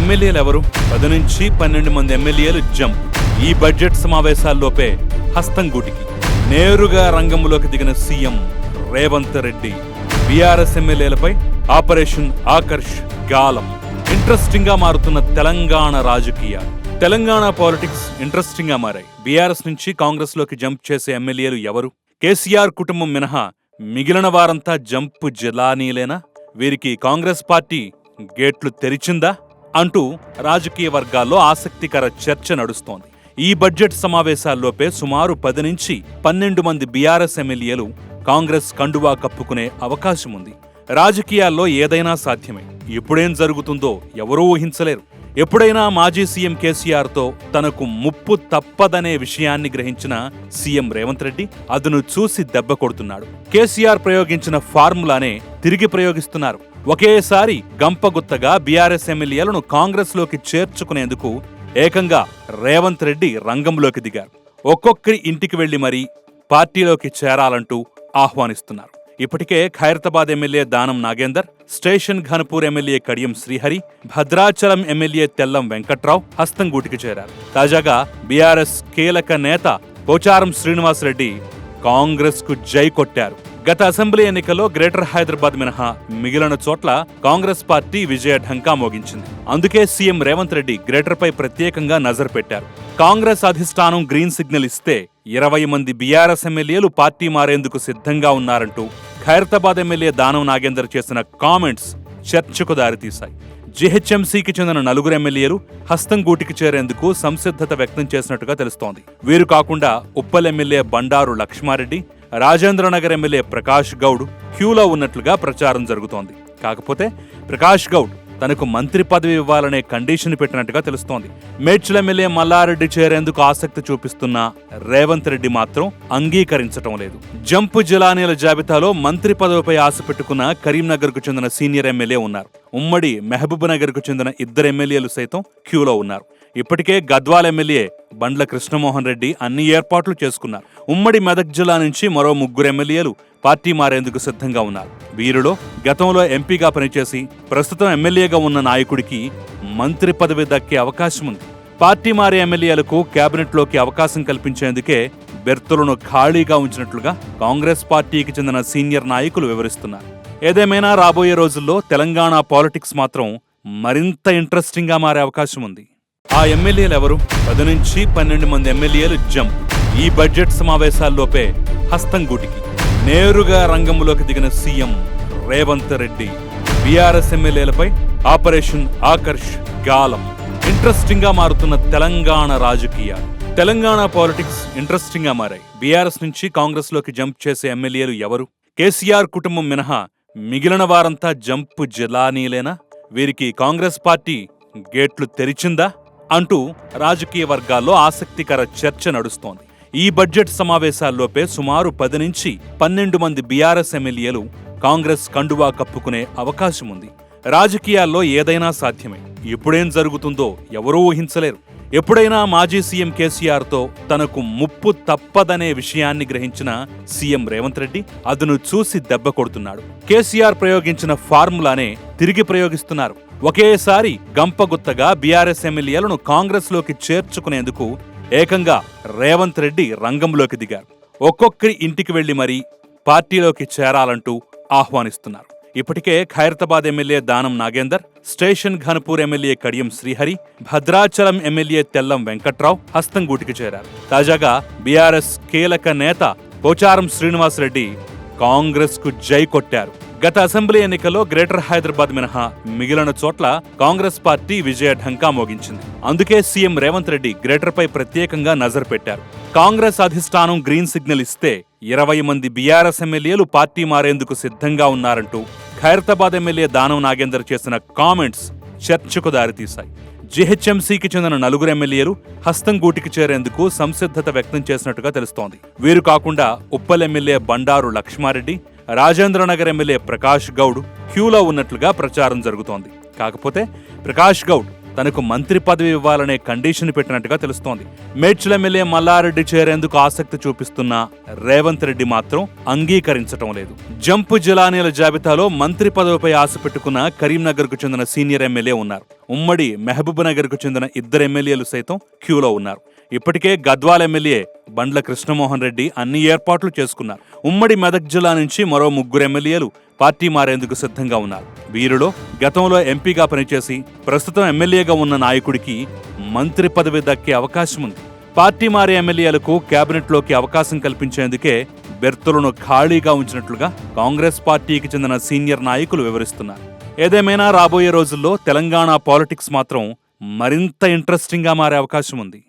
ఎమ్మెల్యేలు ఎవరు పది నుంచి పన్నెండు మంది ఎమ్మెల్యేలు జంప్. ఈ బడ్జెట్ సమావేశాల్లోపే హస్తం గూటికి. నేరుగా రంగంలోకి దిగిన సీఎం రేవంత్ రెడ్డి. బీఆర్ఎస్ ఎమ్మెల్యేలపై ఆపరేషన్ ఆకర్ష్ గాలం. ఇంట్రెస్టింగ్గా మారుతున్న తెలంగాణ రాజకీయాలు తెలంగాణ పాలిటిక్స్ ఇంట్రెస్టింగ్గా మారాయి. బీఆర్ఎస్ నుంచి కాంగ్రెస్లోకి జంప్ చేసే ఎమ్మెల్యేలు ఎవరు? కేసీఆర్ కుటుంబం మినహా మిగిలిన వారంతా జంప్ జలానీలేనా? వీరికి కాంగ్రెస్ పార్టీ గేట్లు తెరిచిందా? అంటూ రాజకీయ వర్గాల్లో ఆసక్తికర చర్చ నడుస్తోంది. ఈ బడ్జెట్ సమావేశాల్లోపే సుమారు పది నుంచి పన్నెండు మంది బీఆర్ఎస్ ఎమ్మెల్యేలు కాంగ్రెస్ కండువా కప్పుకునే అవకాశం ఉంది. రాజకీయాల్లో ఏదైనా సాధ్యమే. ఎప్పుడేం జరుగుతుందో ఎవరూ ఊహించలేరు. ఎప్పుడైనా మాజీ సీఎం కేసీఆర్తో తనకు ముప్పు తప్పదనే విషయాన్ని గ్రహించిన సీఎం రేవంత్ రెడ్డి అదును చూసి దెబ్బ కొడుతున్నాడు. కేసీఆర్ ప్రయోగించిన ఫార్ములానే తిరిగి ప్రయోగిస్తున్నారు. ఒకేసారి గంపగుత్తగా బీఆర్ఎస్ ఎమ్మెల్యేలను కాంగ్రెస్లోకి చేర్చుకునేందుకు ఏకంగా రేవంత్ రెడ్డి రంగంలోకి దిగారు. ఒక్కొక్కరి ఇంటికి వెళ్ళి మరీ పార్టీలోకి చేరాలంటూ ఆహ్వానిస్తున్నారు. ఇప్పటికే Khairatabad MLA Danam Nagender Station Ghanpur MLA Kadiyam Srihari Bhadrachalam MLA Tellam Venkatrao హస్తంగూటికి చేరారు. తాజాగా బీఆర్ఎస్ కీలక నేత పోచారం శ్రీనివాసరెడ్డి కాంగ్రెస్కు జై కొట్టారు. గత అసెంబ్లీ ఎన్నికల్లో గ్రేటర్ హైదరాబాద్ మినహా మిగిలిన చోట్ల కాంగ్రెస్ పార్టీ విజయ ఢంకా మోగించింది. అందుకే సీఎం రేవంత్ రెడ్డి గ్రేటర్పై ప్రత్యేకంగా నజర్ పెట్టారు. కాంగ్రెస్ అధిష్టానం గ్రీన్ సిగ్నల్ ఇస్తే ఇరవై మంది బీఆర్ఎస్ ఎమ్మెల్యేలు పార్టీ మారేందుకు సిద్ధంగా ఉన్నారంటూ ఖైరతాబాద్ ఎమ్మెల్యే దానం నాగేందర్ చేసిన కామెంట్స్ చర్చకు దారితీశాయి. జీహెచ్ఎంసీకి చెందిన నలుగురు ఎమ్మెల్యేలు హస్తం గూటికి చేరేందుకు సంసిద్ధత వ్యక్తం చేసినట్టుగా తెలుస్తోంది. వీరు కాకుండా ఉప్పల్ ఎమ్మెల్యే బండారు లక్ష్మారెడ్డి రాజేంద్రనగర్ ఎమ్మెల్యే ప్రకాష్ గౌడ్ క్యూలో ఉన్నట్లుగా ప్రచారం జరుగుతోంది. కాకపోతే ప్రకాష్ గౌడ్ తనకు మంత్రి పదవి ఇవ్వాలనే కండిషన్ పెట్టినట్టుగా తెలుస్తోంది. మేడ్చల్ ఎమ్మెల్యే మల్లారెడ్డి చేరేందుకు ఆసక్తి చూపిస్తున్న రేవంత్ రెడ్డి మాత్రం అంగీకరించటం లేదు. జంపు జిలానీల జాబితాలో మంత్రి పదవిపై ఆశ పెట్టుకున్న కరీంనగర్కు చెందిన సీనియర్ ఎమ్మెల్యే ఉన్నారు. ఉమ్మడి మహబూబ్ నగర్కు చెందిన ఇద్దరు ఎమ్మెల్యేలు సైతం క్యూలో ఉన్నారు. ఇప్పటికే గద్వాల్ ఎమ్మెల్యే బండ్ల కృష్ణమోహన్ రెడ్డి అన్ని ఏర్పాట్లు చేసుకున్నారు. ఉమ్మడి మెదక్ జిల్లా నుంచి మరో ముగ్గురు ఎమ్మెల్యేలు పార్టీ మారేందుకు సిద్ధంగా ఉన్నారు. వీరిలో గతంలో ఎంపీగా పనిచేసి ప్రస్తుతం ఎమ్మెల్యేగా ఉన్న నాయకుడికి మంత్రి పదవి దక్కే అవకాశం ఉంది. పార్టీ మారే ఎమ్మెల్యేలకు కేబినెట్లోకి అవకాశం కల్పించేందుకే బెర్తులను ఖాళీగా ఉంచినట్లుగా కాంగ్రెస్ పార్టీకి చెందిన సీనియర్ నాయకులు వివరిస్తున్నారు. ఏదేమైనా రాబోయే రోజుల్లో తెలంగాణ పాలిటిక్స్ మాత్రం మరింత ఇంట్రెస్టింగ్గా మారే అవకాశం ఉంది. ఆ ఎమ్మెల్యేలు ఎవరు? పది నుంచి పన్నెండు మంది ఎమ్మెల్యేలు జంప్. ఈ బడ్జెట్ సమావేశాల్లోపే హస్తం గూటికి. నేరుగా రంగంలోకి దిగిన సీఎం రేవంత్ రెడ్డి. బీఆర్ఎస్ ఎమ్మెల్యేలపై ఆపరేషన్ ఆకర్ష్ గాలం. ఇంట్రెస్టింగ్గా మారుతున్న తెలంగాణ రాజకీయాలు తెలంగాణ పాలిటిక్స్ ఇంట్రెస్టింగ్గా మారాయి. బీఆర్ఎస్ నుంచి కాంగ్రెస్లోకి జంప్ చేసే ఎమ్మెల్యేలు ఎవరు? కేసీఆర్ కుటుంబం మినహా మిగిలిన వారంతా జంప్ జలానీలేనా? వీరికి కాంగ్రెస్ పార్టీ గేట్లు తెరిచిందా? అంటూ రాజకీయ వర్గాల్లో ఆసక్తికర చర్చ నడుస్తోంది. ఈ బడ్జెట్ సమావేశాల్లోపే సుమారు పది నుంచి పన్నెండు మంది బీఆర్ఎస్ ఎమ్మెల్యేలు కాంగ్రెస్ కండువా కప్పుకునే అవకాశం ఉంది రాజకీయాల్లో ఏదైనా సాధ్యమే. ఎప్పుడేం జరుగుతుందో ఎవరూ ఊహించలేరు. ఎప్పుడైనా మాజీ సీఎం కేసీఆర్తో తనకు ముప్పు తప్పదనే విషయాన్ని గ్రహించిన సీఎం రేవంత్ రెడ్డి అదును చూసి దెబ్బ కొడుతున్నాడు. కేసీఆర్ ప్రయోగించిన ఫార్ములానే తిరిగి ప్రయోగిస్తున్నారు. ఒకేసారి గంపగుత్తగా బీఆర్ఎస్ ఎమ్మెల్యేలను కాంగ్రెస్లోకి చేర్చుకునేందుకు ఏకంగా రేవంత్ రెడ్డి రంగంలోకి దిగారు. ఒక్కొక్కరి ఇంటికి వెళ్ళి మరీ పార్టీలోకి చేరాలంటూ ఆహ్వానిస్తున్నారు. ఇప్పటికే Khairatabad MLA Danam Nagender Station Ghanpur MLA Kadiyam Srihari Bhadrachalam MLA Tellam Venkatrao హస్తంగూటికి చేరారు. తాజాగా బీఆర్ఎస్ కీలక నేత పోచారం శ్రీనివాసరెడ్డి కాంగ్రెస్కు జై కొట్టారు. గత అసెంబ్లీ ఎన్నికల్లో గ్రేటర్ హైదరాబాద్ మినహా మిగిలిన చోట్ల కాంగ్రెస్ పార్టీ విజయ ఢంకా మోగించింది. అందుకే సీఎం రేవంత్ రెడ్డి గ్రేటర్ పై ప్రత్యేకంగా నజరు పెట్టారు. కాంగ్రెస్ అధిష్టానం గ్రీన్ సిగ్నల్ ఇస్తే ఇరవై మంది బీఆర్ఎస్ ఎమ్మెల్యేలు పార్టీ మారేందుకు సిద్ధంగా ఉన్నారంటూ ఖైరతాబాద్ ఎమ్మెల్యే దానం నాగేందర్ చేసిన కామెంట్స్ చర్చకు దారితీశాయి. జీహెచ్ఎంసీకి చెందిన నలుగురు ఎమ్మెల్యేలు హస్తం గూటికి చేరేందుకు సంసిద్ధత వ్యక్తం చేసినట్టుగా తెలుస్తోంది. వీరు కాకుండా ఉప్పల్ ఎమ్మెల్యే బండారు లక్ష్మారెడ్డి రాజేంద్రనగర్ ఎమ్మెల్యే ప్రకాష్ గౌడ్ క్యూలో ఉన్నట్లుగా ప్రచారం జరుగుతోంది. కాకపోతే ప్రకాష్ గౌడ్ తనకు మంత్రి పదవి ఇవ్వాలనే కండిషన్ పెట్టినట్టుగా తెలుస్తోంది. మేడ్చల్ ఎమ్మెల్యే మల్లారెడ్డి చేరేందుకు ఆసక్తి చూపిస్తున్న రేవంత్ రెడ్డి మాత్రం అంగీకరించటం లేదు. జంపు జిలానీల జాబితాలో మంత్రి పదవిపై ఆశ పెట్టుకున్న కరీంనగర్కు చెందిన సీనియర్ ఎమ్మెల్యే ఉన్నారు. ఉమ్మడి మహబూబ్ నగర్కు చెందిన ఇద్దరు ఎమ్మెల్యేలు సైతం క్యూలో ఉన్నారు. ఇప్పటికే గద్వాల్ ఎమ్మెల్యే బండ్ల కృష్ణమోహన్ రెడ్డి అన్ని ఏర్పాట్లు చేసుకున్నారు. ఉమ్మడి మెదక్ జిల్లా నుంచి మరో ముగ్గురు ఎమ్మెల్యేలు పార్టీ మారేందుకు సిద్ధంగా ఉన్నారు. వీరిలో గతంలో ఎంపీగా పనిచేసి ప్రస్తుతం ఎమ్మెల్యేగా ఉన్న నాయకుడికి మంత్రి పదవి దక్కే అవకాశం ఉంది. పార్టీ మారే ఎమ్మెల్యేలకు కేబినెట్లోకి అవకాశం కల్పించేందుకే బెర్తులను ఖాళీగా ఉంచినట్లుగా కాంగ్రెస్ పార్టీకి చెందిన సీనియర్ నాయకులు వివరిస్తున్నారు. ఏదేమైనా రాబోయే రోజుల్లో తెలంగాణ పాలిటిక్స్ మాత్రం మరింత ఇంట్రెస్టింగ్గా మారే అవకాశం ఉంది.